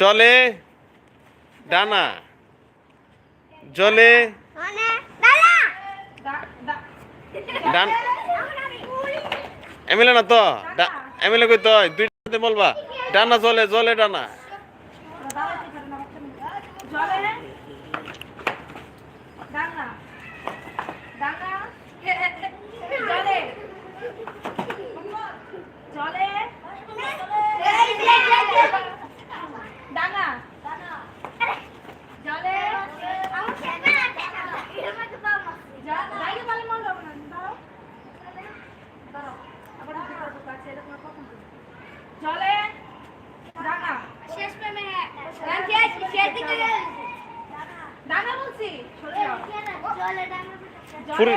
জলে ডানা জলে মানে এমিলে না তো? এমিলে কই তো দুইটাতে বলবা। ডানা জলে জলে ডানা। ফুরি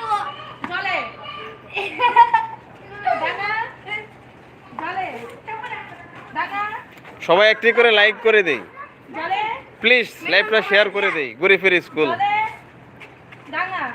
সবাই একটি করে লাইক করে দেই। প্লিজ লাইভটা শেয়ার করে দেই ঘুরে ফিরে স্কুল দাঁড়াও।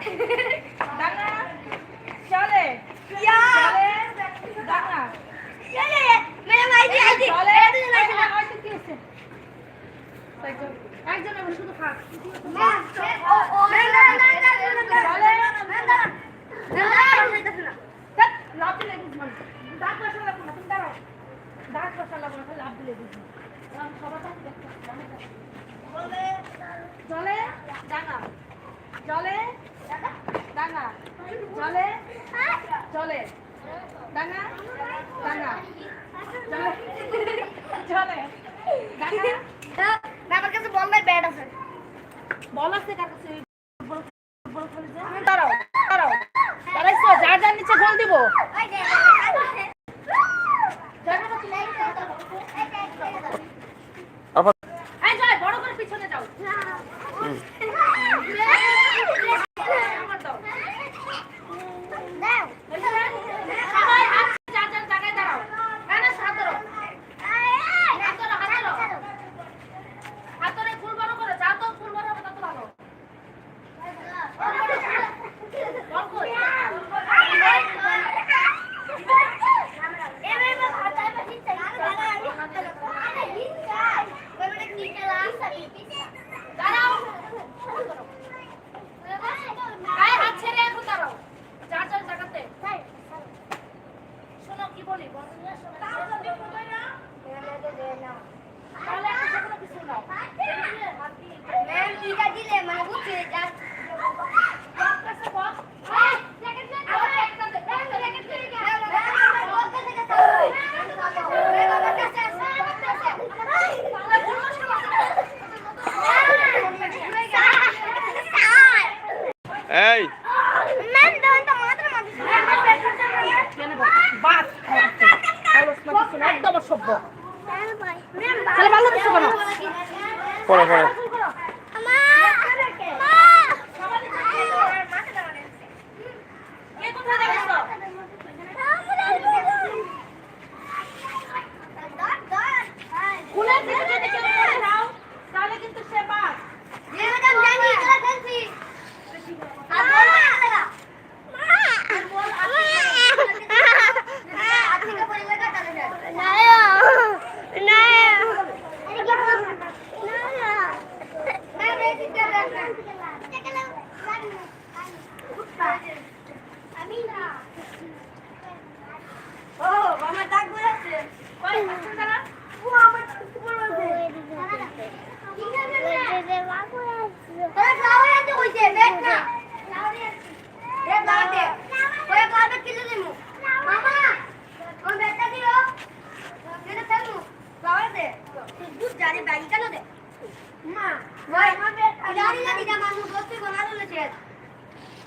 দাঁত বসালাম মাথা লাভ দিলে বুঝি সবার জলে। ডাঙা জলে? ডাঙা জলে? জলে? ডাঙা ডাঙা জলে? জলে? আমার কাছে বল নাই ব্যাট আছে। বল আছে কার কাছে? দাঁড়াও দাঁড়াও। দাঁড়াইছো যার যার নিচে গোল দিব।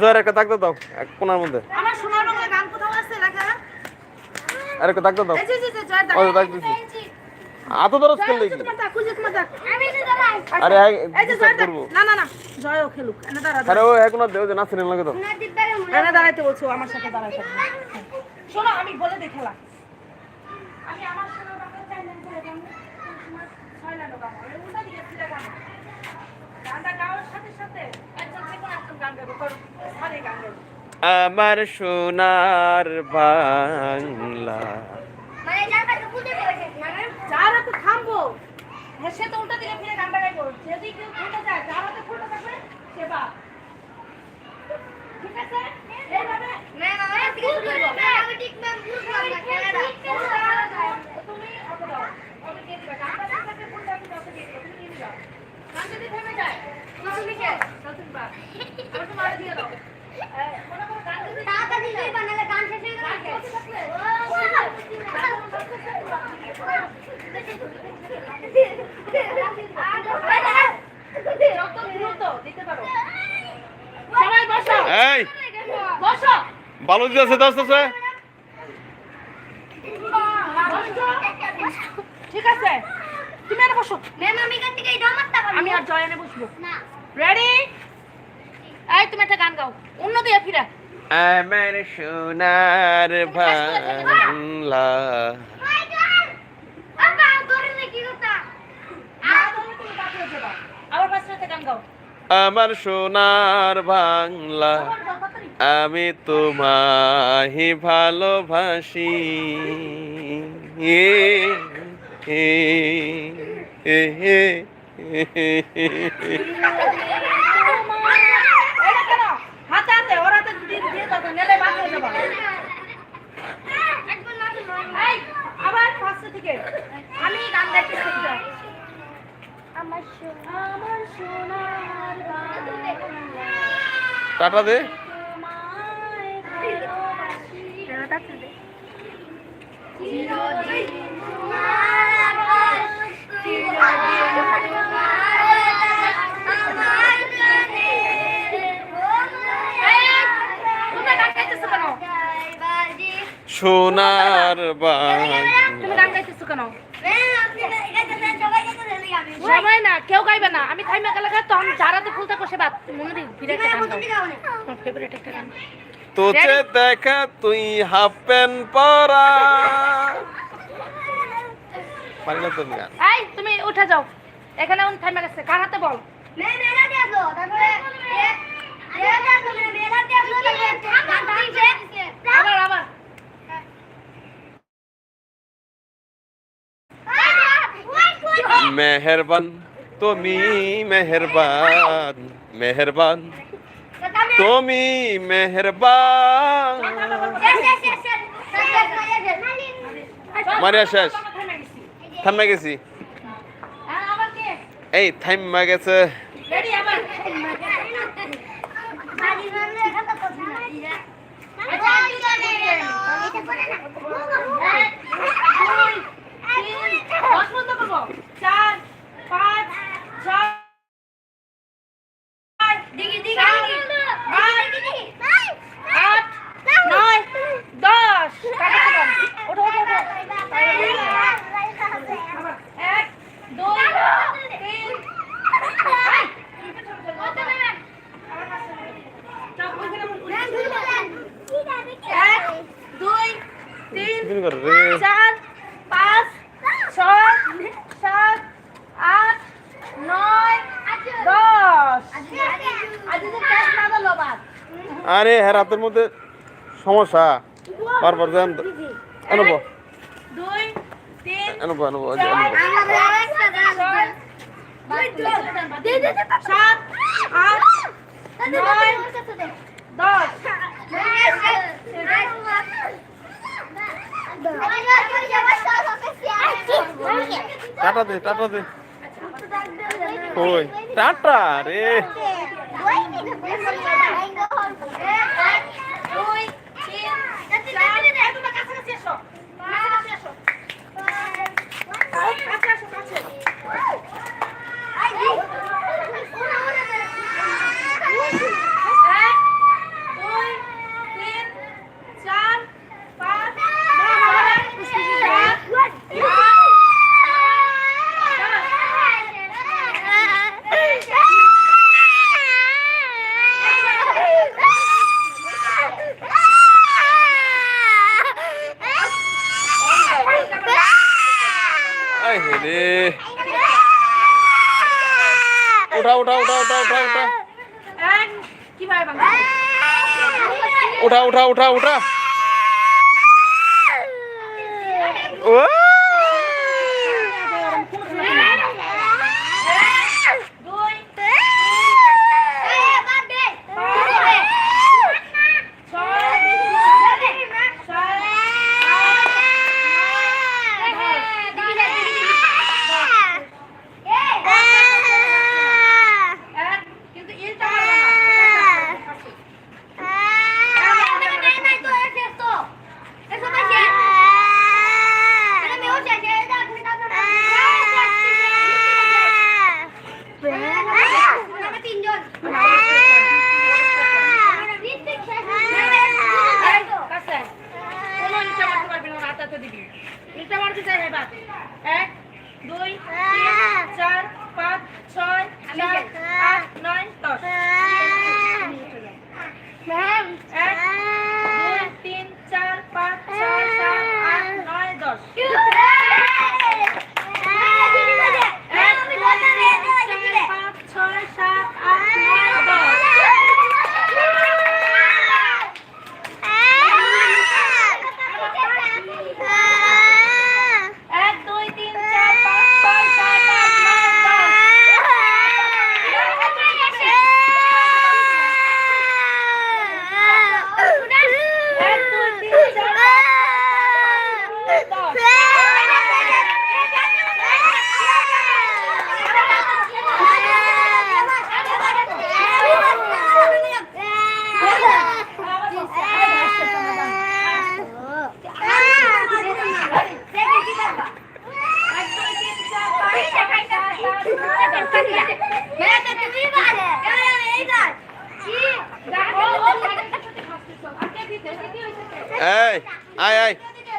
জোয়ার একটা দাগ দাও এক কোনার মধ্যে। আমার সোনার বাংলা গান কোথাও আছে? লেখা। আর একটা দাগ দাও। ও দাগ দিছি। আতো দরজ খেললে কি আরে এই যে জয় না না না জয়ও খেলুক। এনে দাঁড়া আরে ও এখন দেও যে নাচিনে লাগে তো। এনে দাঁড়াইতে বলছো আমার সাথে দাঁড়াই শোনো আমি বলে দে আমি আমার আমার সোনার বাংলা। ভালো দিতে আছে দশ দশে ঠিক আছে। তুমি আর বসো। ম্যাম আমি এখান থেকে এটা আমার টাকা আমি আর জয়ানে বসবো। না। রেডি এই তুমি একটা গান গাও। অন্য দিয়ে ফিরা আমার সোনার বাংলা। আবার পাঁচ গান গাও। আমার সোনার বাংলা, আমি দে তোমায় ভালোবাসি। গানের তোমরা গান গাইতেছো কেন? দে সোনার বাংলা তুমি গান গাইতেছো কেন? এটা সবাই না কেউ গাইবে না। আমি থাইমা গেলে গাই, তখন যারাতে ফুল থাকো সে বাদ মনে দিই ফিরে একটা গান গাও। ফেভারিট একটা গান। তোকে দেখা তুই হাফ প্যান্ট পরা। পারি না তুমি গান। এই তুমি উঠে যাও। এখানে উনি থাইমে গেছে কার হাতে বল? নে মেলা দেখো তারপরে মেলা দেখো মেলা দেখো তারপরে দিছে আবার আবার মেহরবান তুমি মেহরবান মেহরবান তুমি মেহরবান। মারিয়া শেষ। থাম্মা গেছি। হ্যাঁ, এই থাইমা গেছে রেডি আবার দশ পর্যন্ত করব চার পাঁচ ছয় আট নয় দশ কাটা কাটা। ওঠো ওঠো ওঠো আবার এক দুই তিন চাপ ওইখানে উঠে। এক দুই কি করে রে চার পাঁচ ছয় সাত আট নয় দশ আরে হ্যাঁ রাতের মধ্যে সমস্যা বারবার যান আনব আনব আনব চার ছয় সাত আট নয় টাটা দে টাটা দে কই টাটা রে দুই তিন চার এই তোমরা কাছাকাছি এসো কাছাকাছি এসো কাছে আসো কাছে এক দুই তিন চার পাঁচ ছয় সাত আই রে উঠা উঠা উঠা উঠা উঠা উঠা এক কি ভাই বাংলা উঠা উঠা উঠা। ও!